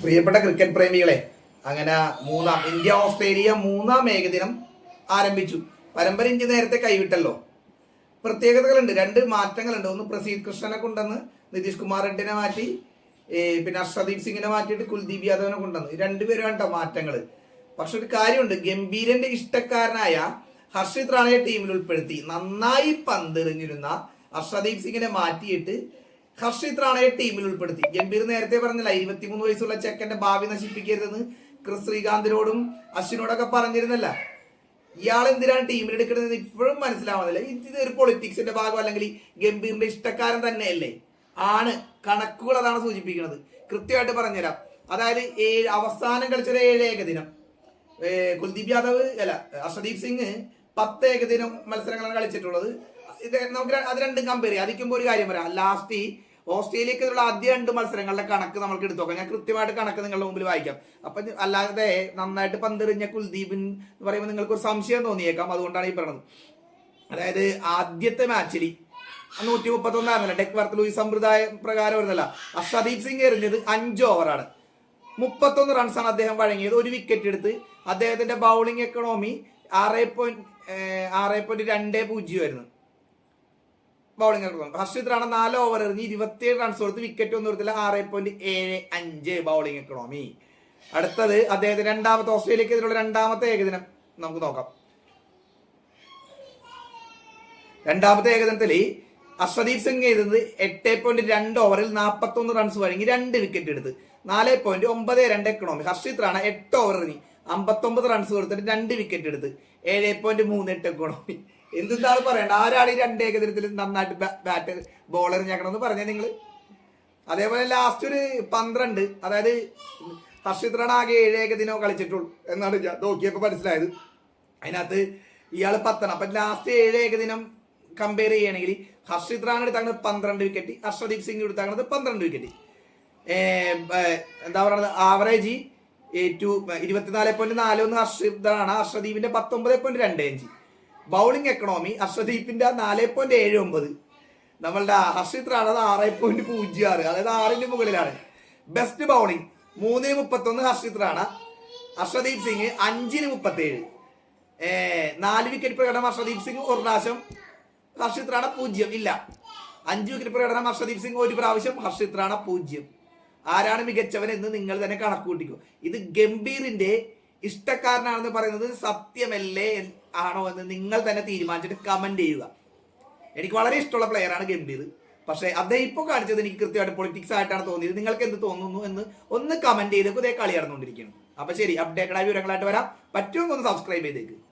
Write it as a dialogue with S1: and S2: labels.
S1: പ്രിയപ്പെട്ട ക്രിക്കറ്റ് പ്രേമികളെ അങ്ങനെ മൂന്നാം ഇന്ത്യ ഓസ്ട്രേലിയ മൂന്നാം ഏകദിനം ആരംഭിച്ചു. പരമ്പര ഇന്ത്യ നേരത്തെ കൈവിട്ടല്ലോ. പ്രത്യേകതകളുണ്ട് രണ്ട് മാറ്റങ്ങളുണ്ട്. ഒന്ന് പ്രസീദ് കൃഷ്ണനെ കൊണ്ടുവന്ന് നിതീഷ് കുമാർ റെഡ്ഡിനെ മാറ്റി പിന്നെ അർഷദീപ് സിംഗിനെ മാറ്റിയിട്ട് കുൽദീപ് യാദവിനെ കൊണ്ടുവന്ന്. രണ്ടുപേരും കേട്ടോ മാറ്റങ്ങൾ പക്ഷെ ഒരു കാര്യമുണ്ട് ഗംഭീരന്റെ ഇഷ്ടക്കാരനായ ഹർഷിത് റാണയെ ടീമിൽ ഉൾപ്പെടുത്തി നന്നായി പന്തെറിഞ്ഞിരുന്ന അർഷദീപ് സിംഗിനെ മാറ്റിയിട്ട് ഹർഷിത് ടീമിൽ ഉൾപ്പെടുത്തി. ഗംഭീർ നേരത്തെ പറഞ്ഞില്ല ഇരുപത്തിമൂന്ന് വയസ്സുള്ള ചെക്കന്റെ ഭാവി നശിപ്പിക്കരുതെന്ന്? ക്രിസ് ശ്രീകാന്തിനോടും അശ്വിനോടൊക്കെ പറഞ്ഞിരുന്നല്ല? ഇയാൾ എന്തിനാണ് ടീമിൽ എടുക്കുന്നത് ഇപ്പോഴും മനസ്സിലാവുന്നില്ല. ഇത് ഒരു പൊളിറ്റിക്സിന്റെ ഭാഗം അല്ലെങ്കിൽ ഗംഭീറിന്റെ ഇഷ്ടക്കാരൻ തന്നെയല്ലേ? ആണ് കണക്കുകൾ അതാണ് സൂചിപ്പിക്കുന്നത്. കൃത്യമായിട്ട് പറഞ്ഞുതരാം. അതായത് ഏഴ് അവസാനം കളിച്ചൊരു ഏഴ് ഏകദിനം. കുൽദീപ് യാദവ് അല്ല അർഷദീപ് സിംഗ് പത്ത് ഏകദിനം മത്സരങ്ങളാണ് കളിച്ചിട്ടുള്ളത്. നമുക്ക് ര- അത് രണ്ടും കമ്പയർ ചെയ്യാം. അതിക്കുമ്പോൾ ഒരു കാര്യം പറയാം. ലാസ്റ്റ് ഓസ്ട്രേലിയക്കെതിരുള്ള ആദ്യ രണ്ട് മത്സരങ്ങളുടെ കണക്ക് നമുക്ക് എടുത്തു നോക്കാം. ഞാൻ കൃത്യമായിട്ട് കണക്ക് നിങ്ങളുടെ മുമ്പിൽ വായിക്കാം. അപ്പൊ ഇത് അല്ലാതെ നന്നായിട്ട് പന്തെറിഞ്ഞ കുൽദീപിൻ എന്ന് പറയുമ്പോൾ നിങ്ങൾക്ക് ഒരു സംശയം തോന്നിയേക്കാം. അതുകൊണ്ടാണ് ഈ പറയുന്നത് അതായത് ആദ്യത്തെ മാച്ചിൽ നൂറ്റി മുപ്പത്തി ഒന്നായിരുന്നല്ല ഡെക് വർത്ത് ലൂയി സമ്പ്രദായ പ്രകാരം വരുന്നല്ല അർഷദീപ് സിംഗ് എറിഞ്ഞത് അഞ്ച് ഓവറാണ് മുപ്പത്തൊന്ന് റൺസാണ് അദ്ദേഹം വഴങ്ങിയത്. ഒരു വിക്കറ്റ് എടുത്ത് അദ്ദേഹത്തിന്റെ ബൗളിംഗ് എക്കണോമി ആറ് പോയിന്റ് ആറ് പോയിന്റ് രണ്ട് പൂജ്യം ആയിരുന്നു. ബൗളിംഗ് എക്കണോമി ഹർഷിത് റാണ നാല് ഓവർ എറിഞ്ഞ് ഇരുപത്തിയേഴ് റൺസ് കൊടുത്ത് വിക്കറ്റ് ഒന്നും എടുത്തില്ല. ആറ് പോയിന്റ് ഏഴ് അഞ്ച് ബൗളിംഗ് എക്കണോമി അടുത്തത് അദ്ദേഹത്തിന് രണ്ടാമത്തെ ഓസ്ട്രേലിയക്കെതിരെയുള്ള രണ്ടാമത്തെ ഏകദിനം നമുക്ക് നോക്കാം. രണ്ടാമത്തെ ഏകദിനത്തിൽ അശ്വദീപ് സിംഗ് ചെയ്തത് എട്ട് പോയിന്റ് രണ്ട് ഓവറിൽ നാൽപ്പത്തി ഒന്ന് റൺസ് വഴങ്ങി രണ്ട് വിക്കറ്റ് എടുത്ത്. നാല് പോയിന്റ് ഒമ്പത് രണ്ട് എക്കണോമി ഹർഷിത് റാണ എട്ട് ഓവർ എറിഞ്ഞ് അമ്പത്തൊമ്പത് റൺസ് കൊടുത്തിട്ട് രണ്ട് വിക്കറ്റ് എടുത്ത്. ഏഴ് പോയിന്റ് മൂന്ന് എട്ട് എക്കണോമി എന്താണ് പറയണ്ട? ആരാണ് ഈ രണ്ട് ഏകദിനത്തിൽ നന്നായിട്ട് ബാറ്റ് ബോൾ എറിഞ്ഞേക്കണമെന്ന് പറഞ്ഞത് നിങ്ങൾ അതേപോലെ ലാസ്റ്റ് ഒരു പന്ത്രണ്ട് അതായത് ഹർഷിത് ആകെ ഏഴ് ഏകദിനോ കളിച്ചിട്ടുള്ളൂ എന്നാണ് നോക്കിയപ്പോൾ മനസ്സിലായത്. അതിനകത്ത് ഇയാൾ പത്തണം. അപ്പം ലാസ്റ്റ് ഏഴ് ഏകദിനം കമ്പയർ ചെയ്യുകയാണെങ്കിൽ ഹർഷിത് എടുത്താക്കുന്നത് പന്ത്രണ്ട് വിക്കറ്റ് ഹർഷദീപ് സിംഗ് എടുത്താണത് പന്ത്രണ്ട് വിക്കറ്റ് എന്താ പറയുന്നത് ആവറേജ് ടു ഇരുപത്തിനാല് പോയിന്റ് നാല് ഒന്ന് ഹർഷിത് ഹർഷദീപിന്റെ പത്തൊമ്പത് പോയിന്റ് രണ്ട് അഞ്ച് ബൗളിംഗ് എക്കണോമി അശ്വദീപിന്റെ നാല് പോയിന്റ് ഏഴ് ഒമ്പത്. നമ്മളുടെ ഹർഷിത്ര അതായത് ആറ് പോയിന്റ് പൂജ്യം ആറ്. അതായത് ആറിന്റെ മുകളിലാണ്. ബെസ്റ്റ് ബൗളിംഗ് മൂന്നിന് മുപ്പത്തൊന്ന് ഹർഷിത് റാണ അർഷദീപ് സിംഗ് അഞ്ചിന് മുപ്പത്തേഴ്. ഏഴ് നാല് വിക്കറ്റ് പ്രകടനം അർഷദീപ് സിംഗ് ഒരു പ്രാവശ്യം ഹർഷിത് റാണ പൂജ്യം. ഇല്ല. അഞ്ച് വിക്കറ്റ് പ്രകടനം ഹർഷദീപ് സിംഗ് ഒരു പ്രാവശ്യം ഹർഷിത് റാണ പൂജ്യം. ആരാണ് മികച്ചവൻ എന്ന് നിങ്ങൾ തന്നെ കണക്കുകൂട്ടിക്കോ. ഇത് ഗംഭീറിന്റെ ഇഷ്ടക്കാരനാണെന്ന് പറയുന്നത് സത്യമല്ലേ ആണോ എന്ന് നിങ്ങൾ തന്നെ തീരുമാനിച്ചിട്ട് കമന്റ് ചെയ്യുക. എനിക്ക് വളരെ ഇഷ്ടമുള്ള പ്ലെയറാണ് ഗംഭീർ. പക്ഷേ അദ്ദേഹം ഇപ്പോൾ കാണിച്ചത് എനിക്ക് കൃത്യമായിട്ട് പൊളിറ്റിക്സ് ആയിട്ടാണ് തോന്നിയത്. നിങ്ങൾക്ക് എന്ത് തോന്നുന്നു എന്ന് ഒന്ന് കമന്റ് ചെയ്തേക്കും. ഇതേ കളി നടന്നുകൊണ്ടിരിക്കുകയാണ് അപ്പൊ ശരി അപ്ഡേറ്റഡ് ആയ വിവരങ്ങളായിട്ട് വരാം. പറ്റുമെങ്കിൽ ഒന്ന് സബ്സ്ക്രൈബ് ചെയ്തേക്ക്.